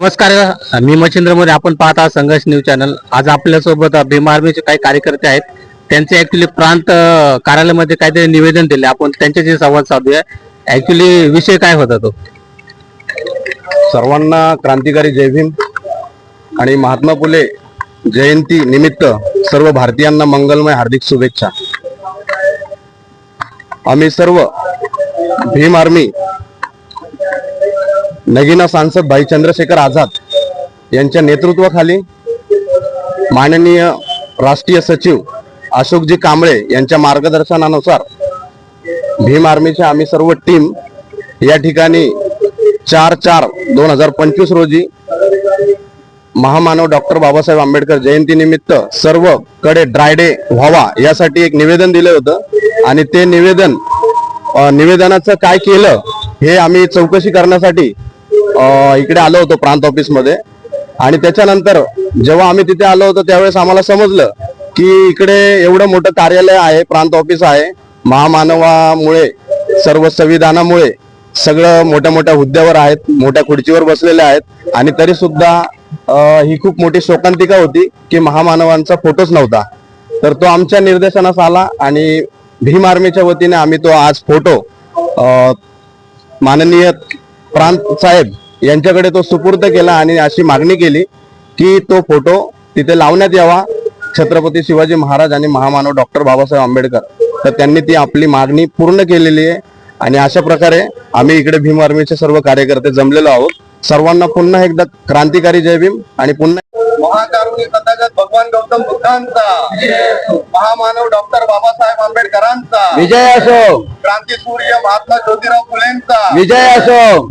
नमस्कार मी मच्छिंद्रमध्ये आपण पाहत संघर्ष न्यूज चॅनल. आज आपल्यासोबत भीम आर्मीचे काही कार्यकर्ते आहेत. त्यांचे ऍक्च्युली प्रांत कार्यालयामध्ये काहीतरी निवेदन दिले. आपण त्यांच्याशी संवाद साधूया. ऍक्च्युली विषय काय होता तो? सर्वांना क्रांतिकारी जय भीम आणि महात्मा फुले जयंती निमित्त सर्व भारतीयांना मंगलमय हार्दिक शुभेच्छा. आम्ही सर्व भीम आर्मी नगीना सांसद भाई चंद्रशेखर आझाद यांच्या नेतृत्वाखाली माननीय राष्ट्रीय सचिव अशोकजी कांबळे यांच्या मार्गदर्शनानुसार भीम आर्मीचे आम्ही सर्व टीम या ठिकाणी चार चार दोन हजार पंचवीस रोजी महामानव डॉक्टर बाबासाहेब आंबेडकर जयंतीनिमित्त सर्वकडे ड्रायडे व्हावा यासाठी एक निवेदन दिलं होतं. आणि ते निवेदन निवेदनाचं काय केलं हे आम्ही चौकशी करण्यासाठी इकडे आलो होतो प्रांत ऑफिसमध्ये आणि त्याच्यानंतर जेव्हा आम्ही तिथे आलो होतो त्यावेळेस आम्हाला समजलं की इकडे एवढं मोठं कार्यालय आहे प्रांत ऑफिस आहे महामानवामुळे सर्व संविधानामुळे सगळं मोठ्या मोठ्या हुद्द्यावर आहेत मोठ्या खुर्चीवर बसलेले आहेत आणि तरी सुद्धा ही खूप मोठी शोकांतिका होती की महामानवांचा फोटोच नव्हता. तर तो आमच्या निर्देशनास आला आणि भीम आर्मीच्या वतीने आम्ही तो आज फोटो माननीय प्रांत साहेब यांच्याकडे तो सुपूर्द केला आणि अशी मागणी केली की तो फोटो तिथे लावण्यात यावा. छत्रपती शिवाजी महाराज आणि महामानव डॉक्टर बाबासाहेब आंबेडकर. तर त्यांनी ती आपली मागणी पूर्ण केलेली आहे. आणि अशा प्रकारे आम्ही इकडे भीम आर्मीचे सर्व कार्यकर्ते जमलेलो आहोत. सर्वांना पुन्हा एकदा क्रांतिकारी जय भीम आणि पुन्हा महाकारुणी तथागत भगवान गौतम बुद्धांचा महामानव डॉक्टर बाबासाहेब आंबेडकरांचा विजय असो. क्रांती सूर्य महात्मा ज्योतिराव फुलेंचा विजय असो.